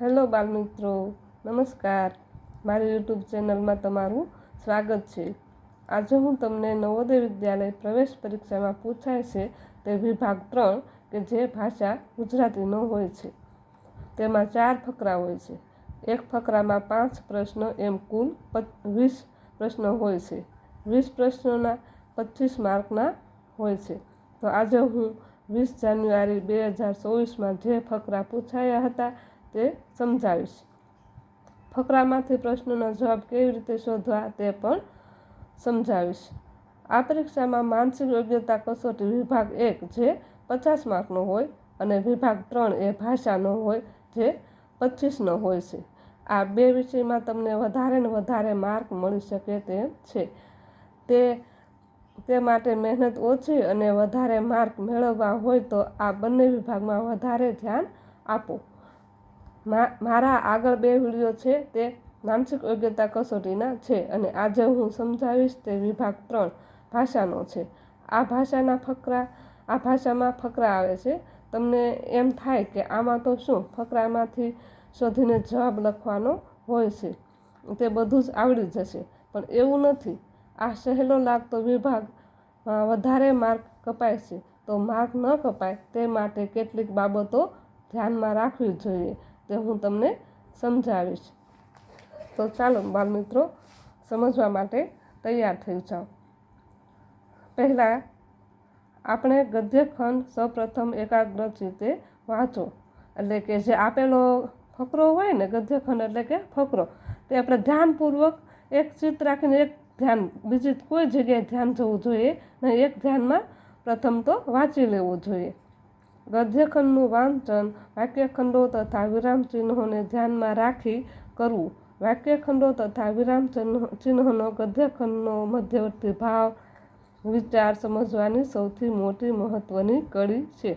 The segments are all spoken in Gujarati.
હેલો બાલમિત્રો, નમસ્કાર. મારી યુટ્યુબ ચેનલમાં તમારું સ્વાગત છે. આજે હું તમને નવોદય વિદ્યાલય પ્રવેશ પરીક્ષામાં પૂછાય છે તે વિભાગ ત્રણ કે જે ભાષા ગુજરાતીનો હોય છે. તેમાં ચાર ફકરા હોય છે. એક ફકરામાં પાંચ પ્રશ્નો એમ કુલ વીસ પ્રશ્નો હોય છે. વીસ પ્રશ્નોના પચીસ માર્કના હોય છે. તો આજે હું વીસ જાન્યુઆરી બે હજાર ચોવીસમાં જે ફકરા પૂછાયા હતા તે સમજાવીશ. ફકરામાંથી પ્રશ્નોના જવાબ કેવી રીતે શોધવા તે પણ સમજાવીશ. આ પરીક્ષામાં માનસિક યોગ્યતા કસોટી વિભાગ એક જે પચાસ માર્કનો હોય અને વિભાગ ત્રણ એ ભાષાનો હોય જે પચીસનો હોય છે. આ બે વિષયમાં તમને વધારે ને વધારે માર્ક મળી શકે તેમ છે. તે તે માટે મહેનત ઓછી અને વધારે માર્ક મેળવવા હોય તો આ બંને વિભાગમાં વધારે ધ્યાન આપો. મારા આગળ બે વીડિયો છે, તે માનસિક યોગ્યતા કસોટીના છે અને આજે હું સમજાવીશ તે વિભાગ ત્રણ ભાષાનો છે. આ ભાષાના ફકરા, આ ભાષામાં ફકરા આવે છે. તમને એમ થાય કે આમાં તો શું? ફકરામાંથી શોધીને જવાબ લખવાનો હોય છે. તે બધું જ આવડી જશે. પણ એવું નથી. આ સહેલો લાગતો વિભાગ વધારે માર્ક કપાય છે. તો માર્ક ન કપાય તે માટે કેટલીક બાબતો ધ્યાનમાં રાખવી જોઈએ. તે હું તમને સમજાવીશ. તો ચાલો બાળમિત્રો સમજવા માટે તૈયાર થઈ જાઓ પહેલાં આપણે ગદ્યખંડ સૌપ્રથમ એકાગ્ર રીતે વાંચો. એટલે કે જે આપેલો ફકરો હોય ને, ગદ્યખંડ એટલે કે ફકરો, તે આપણે ધ્યાનપૂર્વક એક ચિત્ત રાખીને એક ધ્યાન, બીજી કોઈ જગ્યાએ ધ્યાન જવું જોઈએ ને એક ધ્યાનમાં પ્રથમ તો વાંચી લેવું જોઈએ. ગદ્યખંડનું વાંચન વાક્યખંડો તથા વિરામ ચિહ્નોને ધ્યાનમાં રાખી કરવું. વાક્યખંડો તથા વિરામ ચિહ્નોનો ગદ્યખંડનો મધ્યવર્તી ભાવ વિચાર સમજવાની સૌથી મોટી મહત્ત્વની કડી છે.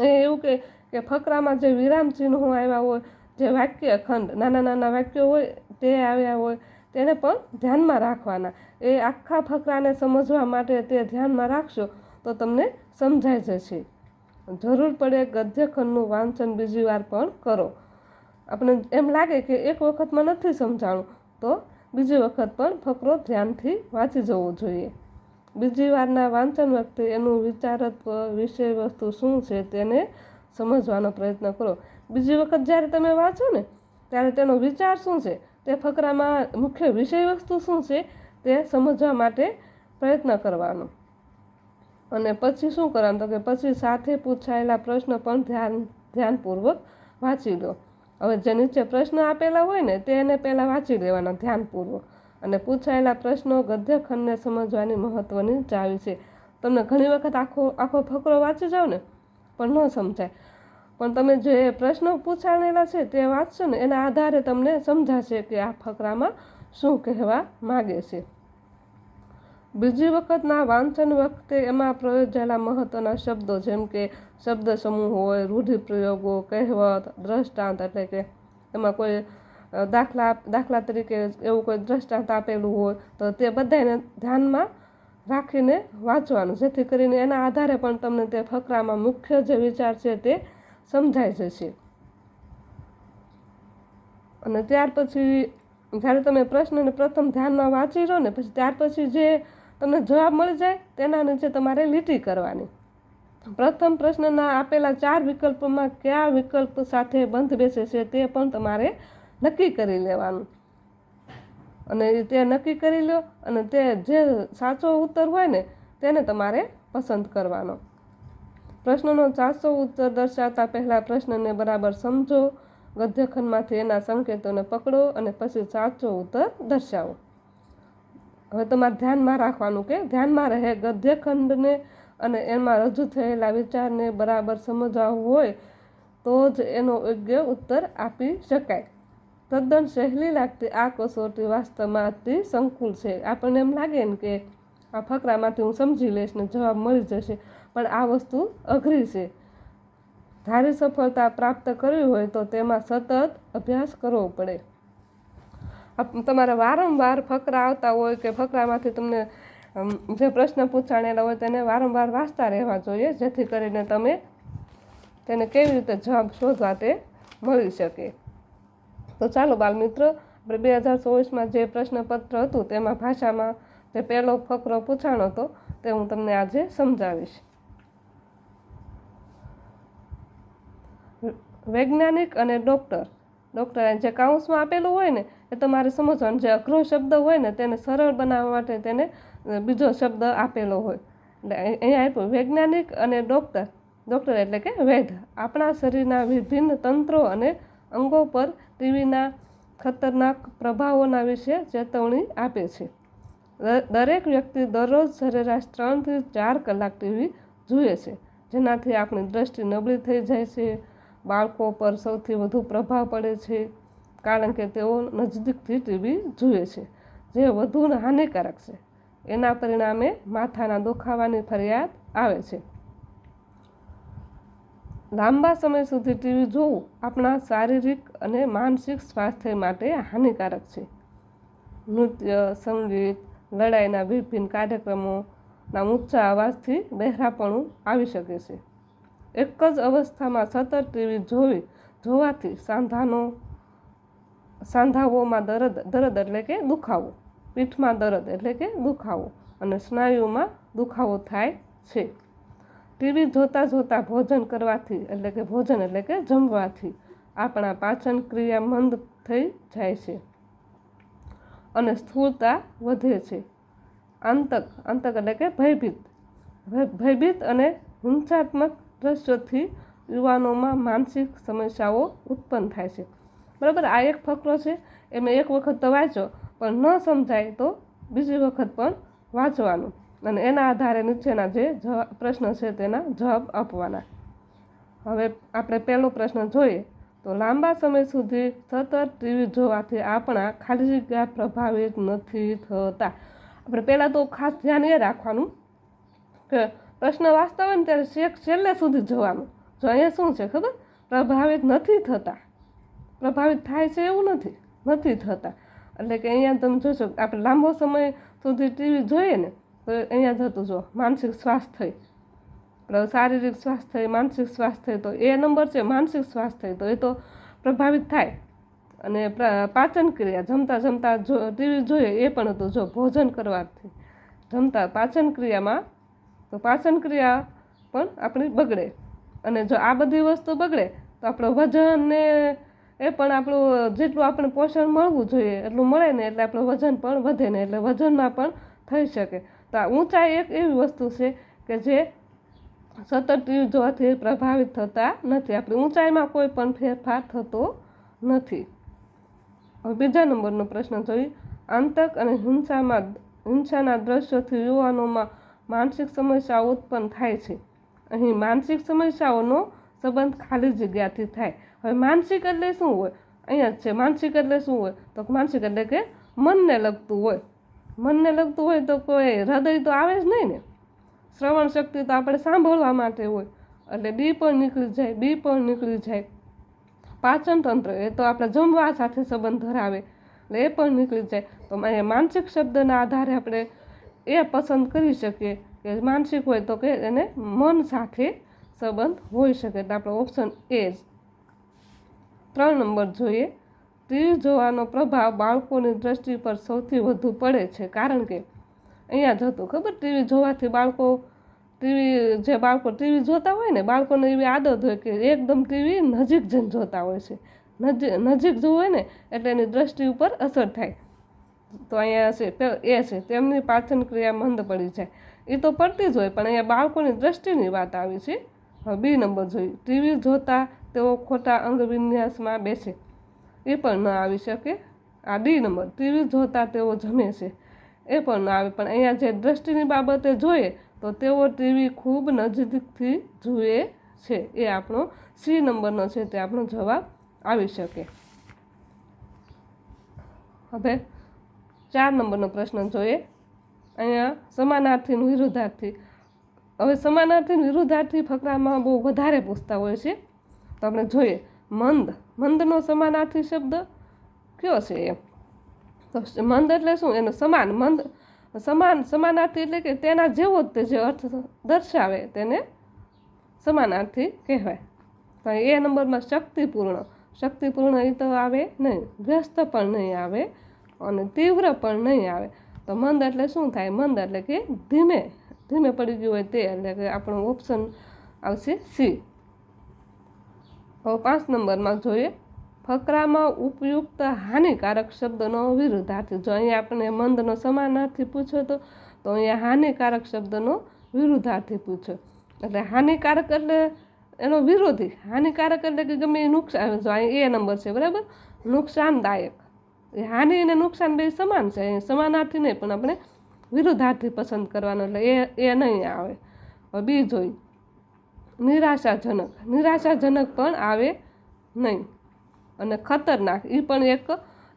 એ એવું કે કે ફકરામાં જે વિરામ ચિહ્નો આવ્યા હોય, જે વાક્યખંડ, નાના નાના વાક્યો હોય, તે આવ્યા હોય, તેને પણ ધ્યાનમાં રાખવાના. એ આખા ફકરાને સમજવા માટે તે ધ્યાનમાં રાખશો તો તમને સમજાઈ જશે. જરૂર પડે ગદ્યખંડનું વાંચન બીજી વાર પણ કરો. આપણે એમ લાગે કે એક વખતમાં નથી સમજાણું, તો બીજી વખત પણ ફકરો ધ્યાનથી વાંચી જવો જોઈએ. બીજી વારના વાંચન વખતે એનું વિચારત્વ વિષય વસ્તુ શું છે તેને સમજવાનો પ્રયત્ન કરો. બીજી વખત જ્યારે તમે વાંચો ને, ત્યારે તેનો વિચાર શું છે, તે ફકરામાં મુખ્ય વિષય વસ્તુ શું છે તે સમજવા માટે પ્રયત્ન કરવાનો. અને પછી શું કરવાનું? તો કે પછી સાથે પૂછાયેલા પ્રશ્ન પણ ધ્યાન, ધ્યાનપૂર્વક વાંચી લો. હવે જે નીચે પ્રશ્ન આપેલા હોય ને તેને પહેલાં વાંચી લેવાના ધ્યાનપૂર્વક. અને પૂછાયેલા પ્રશ્નો ગદ્યખંડને સમજવાની મહત્ત્વની ચાવી છે. તમને ઘણી વખત આખો આખો ફકરો વાંચી જાઓ ને, પણ ન સમજાય. પણ તમે જે પ્રશ્નો પૂછાયેલા છે, તે વાંચશો ને, એના આધારે તમને સમજાશે કે આ ફકરામાં શું કહેવા માગે છે. બીજી વખતના વાંચન વખતે એમાં પ્રયોજાયેલા મહત્ત્વના શબ્દો જેમ કે શબ્દ સમૂહ હોય, રૂઢિપ્રયોગો, કહેવત, દ્રષ્ટાંત એટલે કે એમાં કોઈ દાખલા દાખલા તરીકે એવું કોઈ દ્રષ્ટાંત આપેલું હોય તો તે બધાને ધ્યાનમાં રાખીને વાંચવાનું. જેથી કરીને એના આધારે પણ તમને તે ફકરામાં મુખ્ય જે વિચાર છે તે સમજાઈ જશે. અને ત્યાર પછી જ્યારે તમે પ્રશ્નને પ્રથમ ધ્યાનમાં વાંચી લો ને પછી ત્યાર પછી જે તમને જવાબ મળી જાય તેના નીચે તમારે લીટી કરવાની. પ્રથમ પ્રશ્નના આપેલા ચાર વિકલ્પોમાં કયા વિકલ્પ સાથે બંધ બેસે છે તે પણ તમારે નક્કી કરી લેવાનું. અને તે નક્કી કરી લો અને તે જે સાચો ઉત્તર હોય ને તેને તમારે પસંદ કરવાનો. પ્રશ્નનો સાચો ઉત્તર દર્શાવતા પહેલાં પ્રશ્નને બરાબર સમજો, ગદ્યખંડમાંથી એના સંકેતોને પકડો અને પછી સાચો ઉત્તર દર્શાવો. હવે તમારે ધ્યાનમાં રાખવાનું કે ધ્યાનમાં રહે ગદ્યખંડને અને એમાં રજૂ થયેલા વિચારને બરાબર સમજવા હોય તો જ એનો યોગ્ય ઉત્તર આપી શકાય. તદ્દન સહેલી લાગતી આ કસોટી વાસ્તવમાં અતિ સંકુલ છે. આપણને એમ લાગે ને કે આ ફકરામાંથી હું સમજી લઈશ ને જવાબ મળી જશે, પણ આ વસ્તુ અઘરી છે. ધારી સફળતા પ્રાપ્ત કરવી હોય તો તેમાં સતત અભ્યાસ કરવો પડે. તમારે વારંવાર ફકરા આવતા હોય કે ફકરામાંથી તમને જે પ્રશ્ન પૂછાણેલા હોય તેને વારંવાર વાંચતા રહેવા જોઈએ, જેથી કરીને તમે તેને કેવી રીતે જવાબ શોધવા તે મળી શકે. તો ચાલો બાલમિત્રો, આપણે બે હજાર ચોવીસમાં જે પ્રશ્નપત્ર હતું તેમાં ભાષામાં જે પહેલો ફકરો પૂછાણો હતો તે હું તમને આજે સમજાવીશ. વૈજ્ઞાનિક અને ડૉક્ટર ડૉક્ટર જે કાઉન્સમાં આપેલું હોય ને, એ તમારે સમજવાનું. જે અઘરો શબ્દ હોય ને, તેને સરળ બનાવવા માટે તેને બીજો શબ્દ આપેલો હોય. એટલે અહીંયા આપ્યું. વૈજ્ઞાનિક અને ડૉક્ટર. ડૉક્ટર એટલે કે વૈદ. આપણા શરીરના વિભિન્ન તંત્રો અને અંગો પર ટીવીના ખતરનાક પ્રભાવોના વિશે ચેતવણી આપે છે. દરેક વ્યક્તિ દરરોજ સરેરાશ ત્રણથી ચાર કલાક ટીવી જુએ છે. જેનાથી આપણી દ્રષ્ટિ નબળી થઈ જાય છે. બાળકો પર સૌથી વધુ પ્રભાવ પડે છે, કારણ કે તેઓ નજદીકથી ટીવી જુએ છે, જે વધુ હાનિકારક છે. એના પરિણામે માથાના દુખાવાની ફરિયાદ આવે છે. લાંબા સમય સુધી ટીવી જોવું આપણા શારીરિક અને માનસિક સ્વાસ્થ્ય માટે હાનિકારક છે. નૃત્ય, સંગીત, લડાઈના વિભિન્ન કાર્યક્રમોના ઊંચા અવાજથી બહેરાપણું આવી શકે છે. એક જ અવસ્થામાં સતત ટીવી જોવી, જોવાથી સાંધાનો, સાંધાઓમાં દરદ દરદ એટલે કે દુખાવો, પીઠમાં દરદ એટલે કે દુખાવો અને સ્નાયુમાં દુખાવો થાય છે. ટીવી જોતાં જોતાં ભોજન કરવાથી એટલે કે ભોજન એટલે કે જમવાથી આપણા પાચન ક્રિયા મંદ થઈ જાય છે અને સ્થૂળતા વધે છે. આંતક આંતક એટલે કે ભયભીત ભયભીત અને હિંસાત્મક દ્રશ્યોથી યુવાનોમાં માનસિક સમસ્યાઓ ઉત્પન્ન થાય છે. બરાબર, આ એક ફકરો છે એ મેં એક વખત તો વાંચ્યો પણ ન સમજાય તો બીજી વખત પણ વાંચવાનું. અને એના આધારે નીચેના જે પ્રશ્ન છે તેના જવાબ આપવાના. હવે આપણે પહેલો પ્રશ્ન જોઈએ, તો લાંબા સમય સુધી સતત ટીવી જોવાથી આપણા ખાલી જગ્યા પ્રભાવિત નથી થતા. આપણે પહેલાં તો ખાસ ધ્યાન એ રાખવાનું કે પ્રશ્ન વાંચતા હોય ને ત્યારે છેક છેલ્લે સુધી જવાનું. જો અહીંયા શું છે ખબર? પ્રભાવિત નથી થતા. પ્રભાવિત થાય છે એવું નથી. નથી થતા. એટલે કે અહીંયા તમે જોશો આપણે લાંબો સમય સુધી ટીવી જોઈએ ને, તો અહીંયા જતું જો, માનસિક સ્વાસ્થ્ય. શારીરિક સ્વાસ્થ્ય, માનસિક સ્વાસ્થ્ય તો એ નંબર છે, માનસિક સ્વાસ્થ્ય તો એ તો પ્રભાવિત થાય. અને પાચન ક્રિયા, જમતા જમતા જો ટીવી જોઈએ એ પણ હતું જો, ભોજન કરવાથી. જમતા પાચન ક્રિયામાં તો પાચન ક્રિયા પણ આપણી બગડે. અને જો આ બધી વસ્તુ બગડે, તો આપણું વજન ને એ પણ આપણું જેટલું આપણે પોષણ મળવું જોઈએ એટલું મળે ને એટલે આપણું વજન પણ વધે ને એટલે વજનમાં પણ થઈ શકે. તો આ ઊંચાઈ એક એવી વસ્તુ છે કે જે સતત ટીવી જોવાથી પ્રભાવિત થતા નથી. આપણી ઊંચાઈમાં કોઈ પણ ફેરફાર થતો નથી. હવે બીજા નંબરનો પ્રશ્ન જોઈએ. આંતક અને હિંસામાં, હિંસાના દ્રશ્યોથી યુવાનોમાં માનસિક સમસ્યાઓ ઉત્પન્ન થાય છે. અહીં માનસિક સમસ્યાઓનો સંબંધ ખાલી જગ્યાથી થાય. હવે માનસિક એટલે શું હોય? અહીંયા છે. માનસિક એટલે શું હોય? તો માનસિક એટલે કે મનને લગતું હોય. મનને લગતું હોય તો કોઈ હૃદય તો આવે જ નહીં ને. શ્રવણ શક્તિ તો આપણે સાંભળવા માટે હોય. એટલે ડી પણ નીકળી જાય, બી પણ નીકળી જાય. પાચન તંત્ર એ તો આપણે જમવા સાથે સંબંધ ધરાવે. એટલે એ પણ નીકળી જાય. તો માનસિક શબ્દના આધારે આપણે એ પસંદ કરી શકીએ. કે માનસિક હોય તો કે એને મન સાથે સંબંધ હોઈ શકે. તો આપણે ઓપ્શન એ જ. ત્રણ નંબર જોઈએ. ટીવી જોવાનો પ્રભાવ બાળકોની દ્રષ્ટિ પર સૌથી વધુ પડે છે. કારણ કે અહીંયા જતું ખબર? ટીવી જોવાથી બાળકો, ટીવી જે બાળકો ટીવી જોતા હોય ને, બાળકોને એવી આદત હોય કે એકદમ ટીવી નજીક જઈને જોતા હોય છે. નજીક નજીક જોવે ને, એટલે એની દ્રષ્ટિ ઉપર અસર થાય. તો અહીંયા છે એ છે, તેમની પાચન ક્રિયા મંદ પડી જાય એ તો પડતી જ હોય, પણ અહીંયા બાળકોની દ્રષ્ટિની વાત આવી છે. હવે બી નંબર જોઈ ટીવી જોતા તેઓ ખોટા અંગવિન્યાસમાં બેસે. એ પણ ન આવી શકે. આ ડી નંબર. ટીવી જોતા તેઓ જમે છે. એ પણ ન આવે. પણ અહીંયા જે દ્રષ્ટિની બાબતે જોઈએ, તો તેઓ ટીવી ખૂબ નજીકથી જુએ છે. એ આપણો સી નંબરનો છે, તે આપણો જવાબ આવી શકે. હવે ચાર નંબરનો પ્રશ્ન જોઈએ. અહીંયા સમાનાર્થીનું વિરુદ્ધાર્થી. હવે સમાનાર્થી વિરુદ્ધાર્થી ફકરામાં બહુ વધારે પૂછતા હોય છે. તો આપણે જોઈએ. મંદ. મંદનો સમાનાર્થી શબ્દ કયો છે એમ? તો મંદ એટલે શું? એનો સમાન. મંદ. સમાન, સમાનાર્થી એટલે કે તેના જેવો જ તે જે અર્થ દર્શાવે તેને સમાનાર્થી કહેવાય. તો એ નંબરમાં શક્તિપૂર્ણ. શક્તિપૂર્ણ એ તો આવે નહીં. વ્યસ્ત પણ નહીં આવે. અને તીવ્ર પણ નહીં આવે. તો મંદ એટલે શું થાય? મંદ એટલે કે ધીમે ધીમે પડી ગયું હોય તે એટલે કે આપણો ઓપ્શન આવશે સી હવે પાંચ નંબરમાં જોઈએ. ફકરામાં ઉપયુક્ત હાનિકારક શબ્દનો વિરુદ્ધાર્થી. જો અહીંયા આપણે મંદનો સમાનાર્થી પૂછ્યો તો તો અહીંયા હાનિકારક શબ્દનો વિરુદ્ધાર્થી પૂછ્યો એટલે હાનિકારક એટલે એનો વિરોધી. હાનિકારક એટલે કે ગમે એ નુકસાન જો અહીં એ નંબર છે, બરાબર? નુકસાનદાયક. હાનિ અને નુકસાન બે સમાન છે સમાનાર્થી નહીં, પણ આપણે વિરુદ્ધાર્થી પસંદ કરવાનો, એટલે એ એ નહીં આવે. હવે બી નિરાશાજનક. નિરાશાજનક પણ આવે નહીં. અને ખતરનાક. એ પણ એક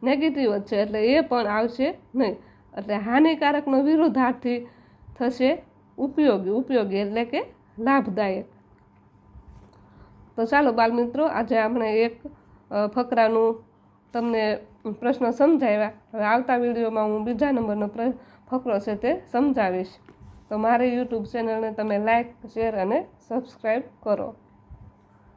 નેગેટિવ જ છે, એટલે એ પણ આવશે નહીં. એટલે હાનિકારકનો વિરુદ્ધાર્થી થશે ઉપયોગી. ઉપયોગી એટલે કે લાભદાયક. તો ચાલો બાલમિત્રો, આજે આપણે એક ફકરાનું તમને પ્રશ્ન સમજાવ્યા. હવે આવતા વિડીયોમાં હું બીજા નંબરનો ફકરો છે તે સમજાવીશ. તો મારી યુટ્યુબ ચેનલને તમે લાઇક શેર અને સબસ્ક્રાઈબ કરો.